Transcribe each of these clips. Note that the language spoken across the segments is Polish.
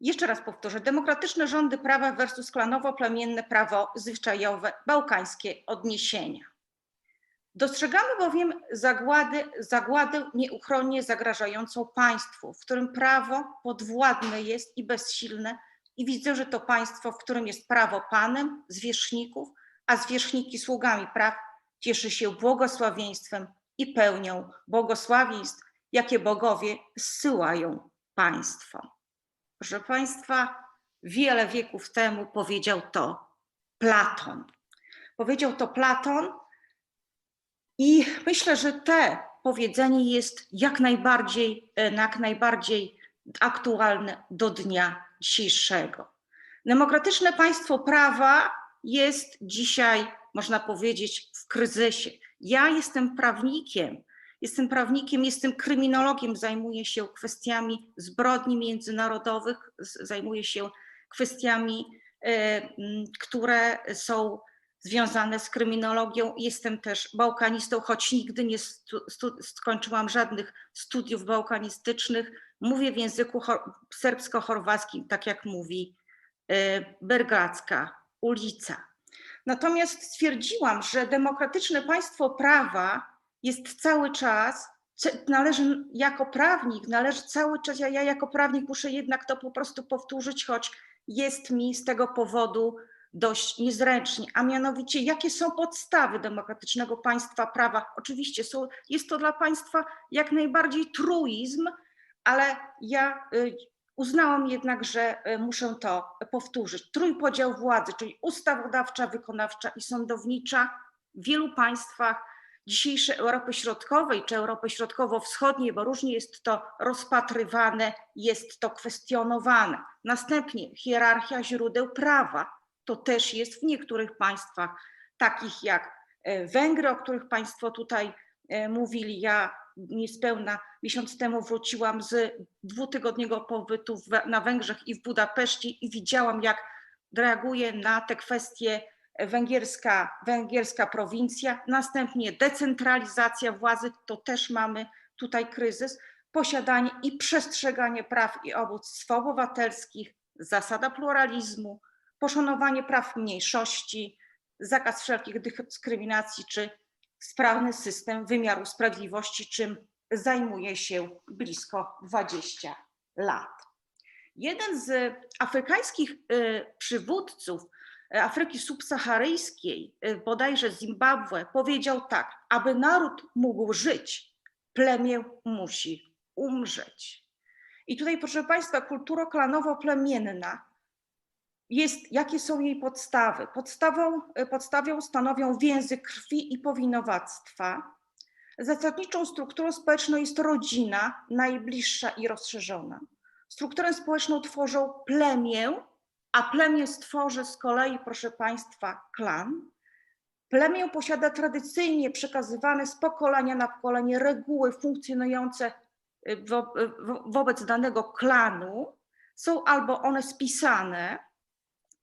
Jeszcze raz powtórzę, demokratyczne rządy prawa versus klanowo-plemienne prawo zwyczajowe, bałkańskie odniesienia. Dostrzegamy bowiem zagłady, zagładę nieuchronnie zagrażającą państwu, w którym prawo podwładne jest i bezsilne i widzę, że to państwo, w którym jest prawo panem zwierzchników, a zwierzchniki sługami praw, cieszy się błogosławieństwem i pełnią błogosławieństw, jakie bogowie zsyłają państwo. Proszę Państwa, wiele wieków temu powiedział to Platon. Powiedział to Platon i myślę, że te powiedzenie jest jak najbardziej, e, jak najbardziej aktualne do dnia dzisiejszego. Demokratyczne państwo prawa jest dzisiaj, można powiedzieć, w kryzysie. Ja jestem prawnikiem, jestem prawnikiem, jestem kryminologiem, zajmuję się kwestiami zbrodni międzynarodowych, zajmuję się kwestiami, e, które są związane z kryminologią. Jestem też bałkanistą, choć nigdy nie skończyłam żadnych studiów bałkanistycznych. Mówię w języku chor- serbsko-chorwackim, tak jak mówi e, Bergacka ulica. Natomiast stwierdziłam, że demokratyczne państwo prawa jest cały czas, należy jako prawnik, należy cały czas, ja, ja jako prawnik muszę jednak to po prostu powtórzyć, choć jest mi z tego powodu dość niezręcznie, a mianowicie jakie są podstawy demokratycznego państwa prawa. Oczywiście są, jest to dla państwa jak najbardziej truizm, ale ja y, uznałam jednak, że y, muszę to powtórzyć. Trójpodział władzy, czyli ustawodawcza, wykonawcza i sądownicza w wielu państwach dzisiejszej Europy Środkowej czy Europy Środkowo-Wschodniej, bo różnie jest to rozpatrywane, jest to kwestionowane. Następnie hierarchia źródeł prawa. To też jest w niektórych państwach, takich jak e, Węgry, o których Państwo tutaj e, mówili. Ja niespełna miesiąc temu wróciłam z dwutygodniowego pobytu na Węgrzech i w Budapeszcie i widziałam, jak reaguje na te kwestie węgierska, węgierska prowincja, następnie decentralizacja władzy, to też mamy tutaj kryzys, posiadanie i przestrzeganie praw i obóstw obywatelskich, zasada pluralizmu, poszanowanie praw mniejszości, zakaz wszelkich dyskryminacji czy sprawny system wymiaru sprawiedliwości, czym zajmuje się blisko 20 lat. Jeden z afrykańskich y, przywódców Afryki subsaharyjskiej, y, bodajże Zimbabwe, powiedział tak: aby naród mógł żyć, plemię musi umrzeć. I tutaj, proszę Państwa, kultura klanowo-plemienna jest, jakie są jej podstawy? Podstawą, y, podstawą stanowią więzy krwi i powinowactwa. Zasadniczą strukturą społeczną jest rodzina, najbliższa i rozszerzona. Strukturę społeczną tworzą plemię, a plemię stworzy z kolei, proszę Państwa, klan. Plemię posiada tradycyjnie przekazywane z pokolenia na pokolenie reguły funkcjonujące y, wo, wo, wobec danego klanu. Są albo one spisane,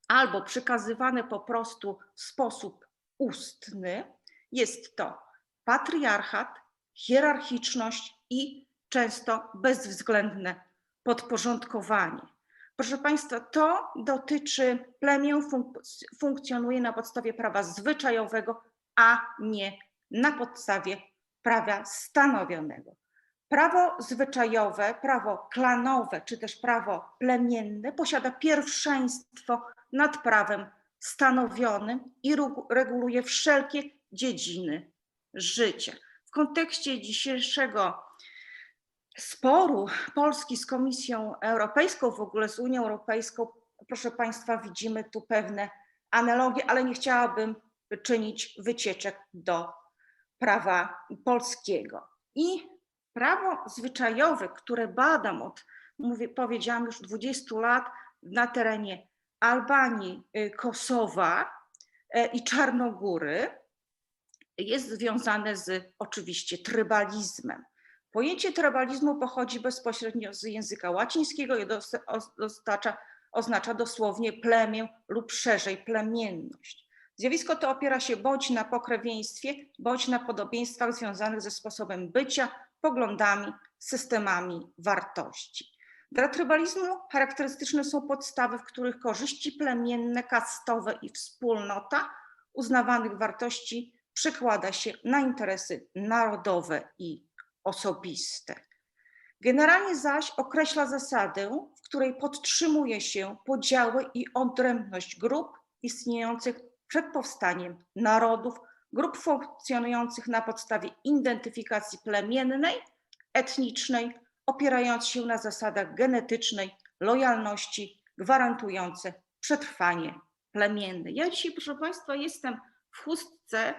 albo przekazywane po prostu w sposób ustny. Jest to patriarchat, hierarchiczność i często bezwzględne podporządkowanie. Proszę Państwa, to dotyczy plemię, funk funkcjonuje na podstawie prawa zwyczajowego, a nie na podstawie prawa stanowionego. Prawo zwyczajowe, prawo klanowe czy też prawo plemienne posiada pierwszeństwo nad prawem stanowionym i regu- reguluje wszelkie dziedziny życia. W kontekście dzisiejszego sporu Polski z Komisją Europejską, w ogóle z Unią Europejską, proszę Państwa, widzimy tu pewne analogie, ale nie chciałabym czynić wycieczek do prawa polskiego. I prawo zwyczajowe, które badam od, mówię, powiedziałam już 20 lat na terenie Albanii, y, Kosowa e, i Czarnogóry, jest związane z oczywiście trybalizmem. Pojęcie trybalizmu pochodzi bezpośrednio z języka łacińskiego i dos- os- dostarcza, oznacza dosłownie plemię lub szerzej plemienność. Zjawisko to opiera się bądź na pokrewieństwie, bądź na podobieństwach związanych ze sposobem bycia, poglądami, systemami wartości. Dla trybalizmu charakterystyczne są podstawy, w których korzyści plemienne, kastowe i wspólnota uznawanych wartości przekłada się na interesy narodowe i osobiste. Generalnie zaś określa zasadę, w której podtrzymuje się podziały i odrębność grup istniejących przed powstaniem narodów, grup funkcjonujących na podstawie identyfikacji plemiennej, etnicznej, opierając się na zasadach genetycznej lojalności, gwarantujące przetrwanie plemienne. Ja dzisiaj, proszę Państwa, jestem w chustce,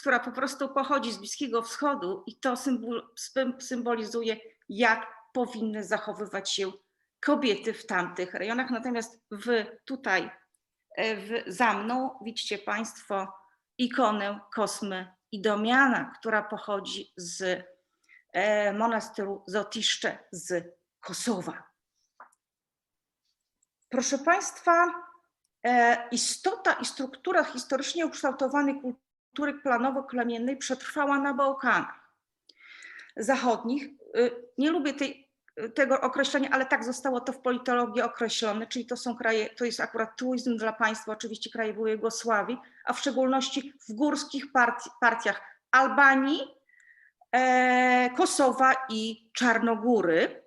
która po prostu pochodzi z Bliskiego Wschodu i to symbol, sym- symbolizuje, jak powinny zachowywać się kobiety w tamtych rejonach. Natomiast w, tutaj e, w, za mną widzicie Państwo ikonę Kosmy Idomiana, która pochodzi z e, Zotiszcze z Kosowa. Proszę Państwa, e, istota i struktura historycznie ukształtowanej kultury planowo-plemiennej przetrwała na Bałkanach Zachodnich. Y, Nie lubię tej, tego określenia, ale tak zostało to w politologii określone, czyli to są kraje, to jest akurat truizm dla państwa, oczywiście kraje były Jugosławii, a w szczególności w górskich partiach Albanii, e, Kosowa i Czarnogóry.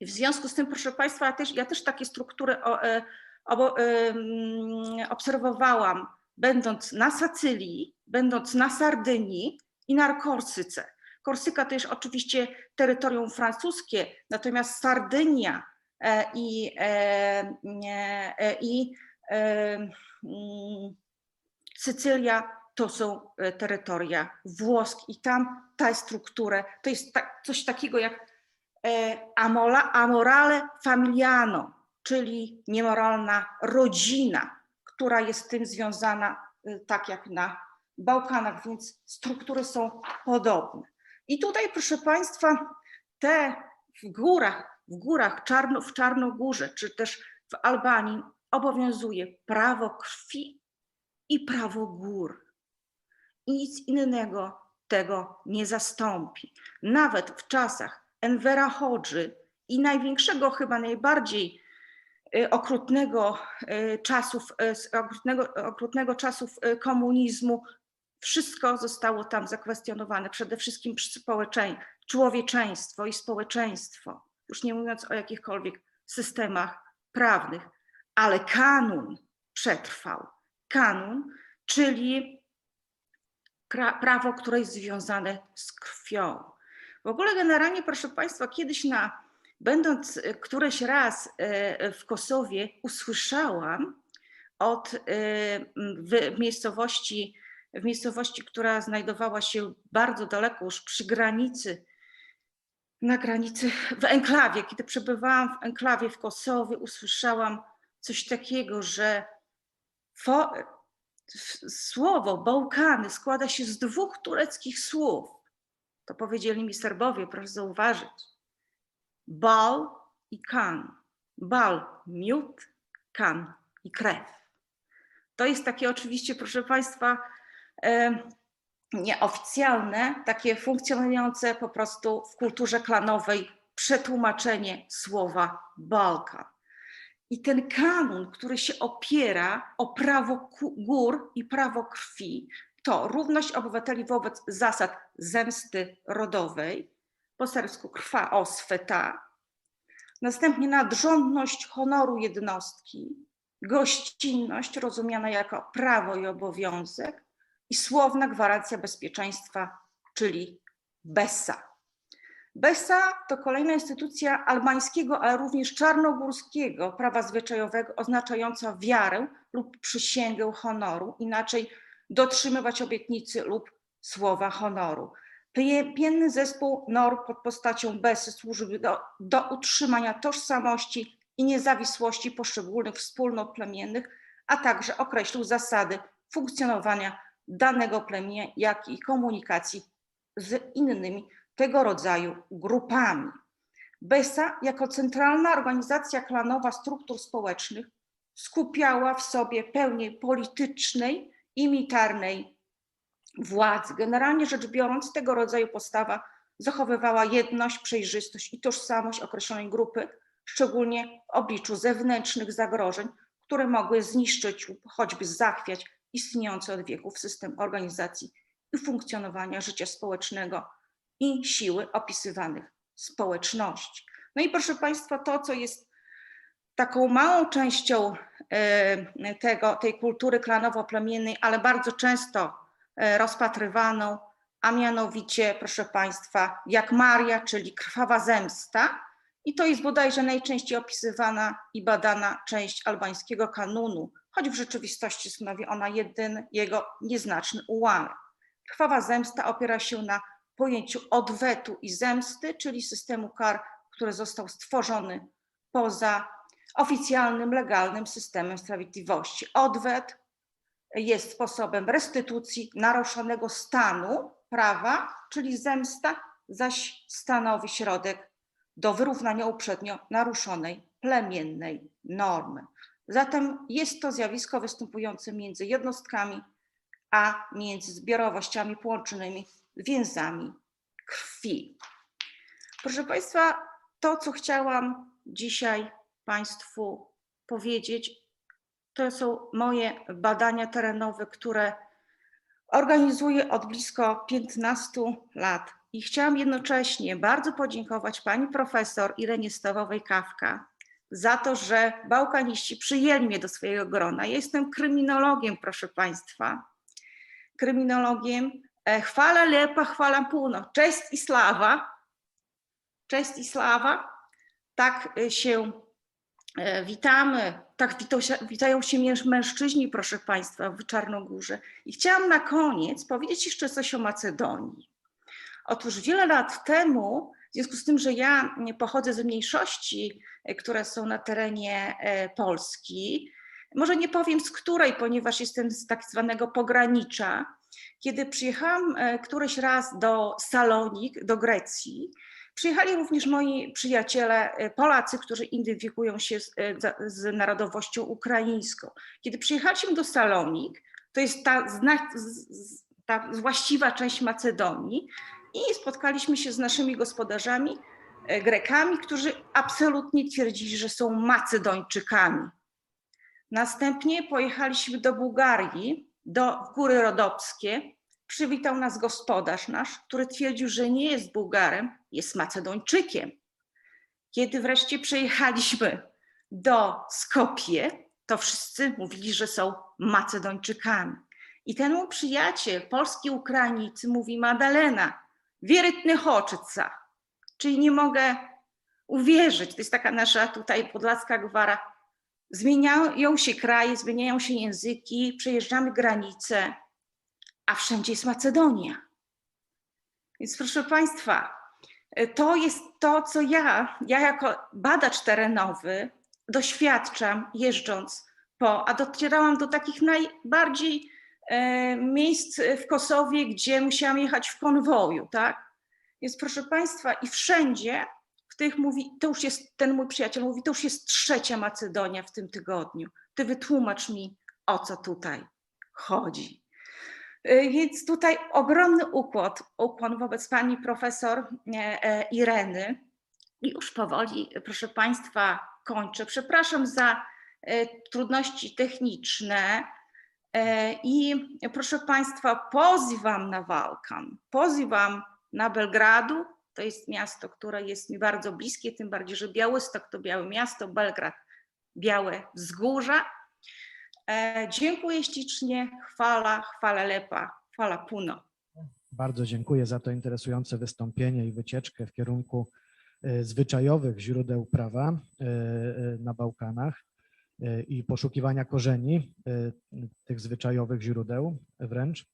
W związku z tym, proszę Państwa, ja też, ja też takie struktury o, e, obo, em, obserwowałam, będąc na Sycylii, będąc na Sardynii i na Korsyce. Korsyka to jest oczywiście terytorium francuskie, natomiast Sardynia e, i, e, e, i mm, Sycylia to są terytoria włoskie i tam ta struktura, to jest coś takiego jak amola, amorale familiano, czyli niemoralna rodzina, która jest z tym związana, e, tak jak na Bałkanach, więc struktury są podobne. I tutaj, proszę Państwa, te w górach, w górach Czarno, w Czarnogórze, czy też w Albanii obowiązuje prawo krwi i prawo gór. I nic innego tego nie zastąpi. Nawet w czasach Envera Hodży i największego, chyba najbardziej y, okrutnego y, czasów, y, okrutnego, okrutnego czasów y, komunizmu, wszystko zostało tam zakwestionowane. Przede wszystkim społeczeń, człowieczeństwo i społeczeństwo, już nie mówiąc o jakichkolwiek systemach prawnych, ale kanun przetrwał. Kanun, czyli pra- prawo, które jest związane z krwią. W ogóle generalnie, proszę Państwa, kiedyś na, będąc e, któreś raz e, w Kosowie, usłyszałam od e, w miejscowości, w miejscowości, która znajdowała się bardzo daleko już przy granicy, na granicy, w enklawie. Kiedy przebywałam w enklawie w Kosowie, usłyszałam coś takiego, że fo, słowo Bałkany składa się z dwóch tureckich słów. To powiedzieli mi Serbowie, proszę zauważyć. Bal i kan. Bal, miód, kan i krew. To jest takie oczywiście, proszę Państwa, e, nieoficjalne, takie funkcjonujące po prostu w kulturze klanowej przetłumaczenie słowa Balkan. I ten kanun, który się opiera o prawo gór i prawo krwi, to równość obywateli wobec zasad zemsty rodowej, po serbsku krwa osweta, następnie nadrządność honoru jednostki, gościnność rozumiana jako prawo i obowiązek i słowna gwarancja bezpieczeństwa, czyli BESA. BESA to kolejna instytucja albańskiego, ale również czarnogórskiego prawa zwyczajowego oznaczająca wiarę lub przysięgę honoru, inaczej dotrzymywać obietnicy lub słowa honoru. Pie- Pienny zespół norm pod postacią BESY służy do, do utrzymania tożsamości i niezawisłości poszczególnych wspólnot plemiennych, a także określił zasady funkcjonowania danego plemienia, jak i komunikacji z innymi tego rodzaju grupami. BESA jako centralna organizacja klanowa struktur społecznych skupiała w sobie pełnię politycznej i militarnej władzy. Generalnie rzecz biorąc, tego rodzaju postawa zachowywała jedność, przejrzystość i tożsamość określonej grupy, szczególnie w obliczu zewnętrznych zagrożeń, które mogły zniszczyć lub choćby zachwiać istniejący od wieków system organizacji i funkcjonowania życia społecznego i siły opisywanych społeczności. No i proszę Państwa, to, co jest taką małą częścią e, tego, tej kultury klanowo-plemiennej, ale bardzo często rozpatrywaną, a mianowicie, proszę Państwa, jak Maria, czyli krwawa zemsta. I to jest bodajże najczęściej opisywana i badana część albańskiego kanonu, choć w rzeczywistości stanowi ona jeden jego nieznaczny ułamek. Krwawa zemsta opiera się na pojęciu odwetu i zemsty, czyli systemu kar, który został stworzony poza oficjalnym, legalnym systemem sprawiedliwości. Odwet jest sposobem restytucji naruszonego stanu prawa, czyli zemsta zaś stanowi środek do wyrównania uprzednio naruszonej plemiennej normy. Zatem jest to zjawisko występujące między jednostkami, a między zbiorowościami połączonymi więzami krwi. Proszę Państwa, to co chciałam dzisiaj Państwu powiedzieć, to są moje badania terenowe, które organizuję od blisko 15 lat. I chciałam jednocześnie bardzo podziękować pani profesor Irenie Stawowej-Kawka za to, że bałkaniści przyjęli mnie do swojego grona. Ja jestem kryminologiem, proszę Państwa. Kryminologiem. E, Chwala lepa, chwala puno. Cześć i sława. Cześć i sława. Tak e, się e, witamy. Tak witają się męż- mężczyźni, proszę Państwa, w Czarnogórze. I chciałam na koniec powiedzieć jeszcze coś o Macedonii. Otóż wiele lat temu, w związku z tym, że ja pochodzę z mniejszości, e, które są na terenie e, Polski, może nie powiem z której, ponieważ jestem z tak zwanego pogranicza, kiedy przyjechałam e, któryś raz do Salonik, do Grecji, przyjechali również moi przyjaciele e, Polacy, którzy identyfikują się z, e, z narodowością ukraińską. Kiedy przyjechaliśmy do Salonik, to jest ta, ta właściwa część Macedonii, i spotkaliśmy się z naszymi gospodarzami, e, Grekami, którzy absolutnie twierdzili, że są Macedończykami. Następnie pojechaliśmy do Bułgarii, do Góry Rodopskie przywitał nas gospodarz nasz, który twierdził, że nie jest Bułgarem, jest Macedończykiem. Kiedy wreszcie przejechaliśmy do Skopie, to wszyscy mówili, że są Macedończykami. I ten mój przyjaciel, polski Ukrainiec, mówi Madalena, wierytny choczyca, czyli nie mogę uwierzyć. To jest taka nasza tutaj podlaska gwara. Zmieniają się kraje, zmieniają się języki, przejeżdżamy granice, a wszędzie jest Macedonia. Więc proszę Państwa, to jest to, co ja, ja jako badacz terenowy doświadczam jeżdżąc po, a docierałam do takich najbardziej e, miejsc w Kosowie, gdzie musiałam jechać w konwoju, tak? Więc proszę Państwa, i wszędzie w tych mówi, to już jest, ten mój przyjaciel mówi, to już jest trzecia Macedonia w tym tygodniu. Ty wytłumacz mi, o co tutaj chodzi. Y, Więc tutaj ogromny ukłon, ukłon wobec pani profesor e, e, Ireny. I już powoli, proszę Państwa, kończę. Przepraszam za e, trudności techniczne. E, I proszę Państwa, pozywam na Walkan, pozywam na Belgradu. To jest miasto, które jest mi bardzo bliskie, tym bardziej, że Białystok to białe miasto, Belgrad białe wzgórza. E, Dziękuję ślicznie, chwala, chwala lepa, chwala puno. Bardzo dziękuję za to interesujące wystąpienie i wycieczkę w kierunku e, zwyczajowych źródeł prawa e, na Bałkanach i poszukiwania korzeni tych zwyczajowych źródeł wręcz.